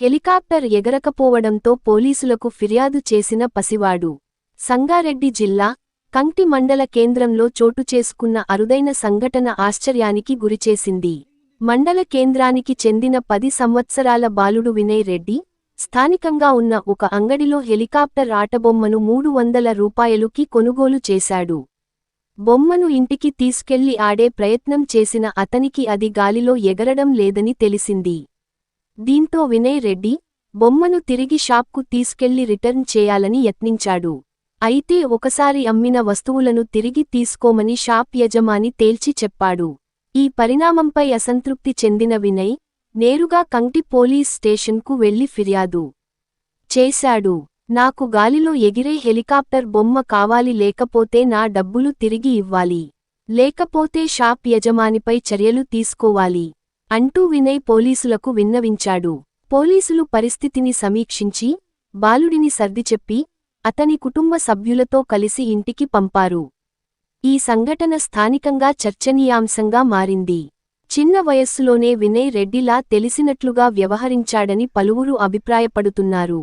Helicopter ఎగరకపోవడంతో పోలీసులకు ఫిర్యాదు చేసిన పసివాడు. సంగారెడ్డి జిల్లా కంటి మండల కేంద్రంలో చోటు చేసుకున్న అరుదైన సంఘటన ఆశ్చర్యానికి గురిచేసింది. మండల కేంద్రానికి చెందిన పది సంవత్సరాల బాలుడు వినయ్ రెడ్డి స్థానికంగా ఉన్న ఒక అంగడిలో హెలికాప్టర్ ఆటబొమ్మను మూడు వందల రూపాయలుకి కొనుగోలు చేశాడు. బొమ్మను ఇంటికి తీసుకెళ్ళి ఆడే ప్రయత్నం చేసిన అతనికి అది గాలిలో ఎగరడం లేదని తెలిసింది. దీంతో వినయ్ రెడ్డి బొమ్మను తిరిగి షాప్కు తీసుకెళ్ళి రిటర్న్ చేయాలని యత్నించాడు. అయితే ఒకసారి అమ్మిన వస్తువులను తిరిగి తీసుకోమని షాప్ యజమాని తేల్చి చెప్పాడు. ఈ పరిణామంపై అసంతృప్తి చెందిన వినయ్ నేరుగా కంటి పోలీస్ స్టేషన్కు వెళ్ళి ఫిర్యాదు చేశాడు. నాకు గాలిలో ఎగిరే హెలికాప్టర్ బొమ్మ కావాలి లేకపోతే నా డబ్బులు తిరిగి ఇవ్వాలి. లేకపోతే షాప్ యజమానిపై చర్యలు తీసుకోవాలి. అంటూ వినయ్ పోలీసులకు విన్నవించాడు. పోలీసులు పరిస్థితిని సమీక్షించి బాలుడిని సర్దిచెప్పి అతని కుటుంబ సభ్యులతో కలిసి ఇంటికి పంపారు. ఈ సంఘటన స్థానికంగా చర్చనీయాంశంగా మారింది. చిన్న వయస్సులోనే వినయ్ రెడ్డిలా తెలిసినట్లుగా వ్యవహరించాడని పలువురు అభిప్రాయపడుతున్నారు.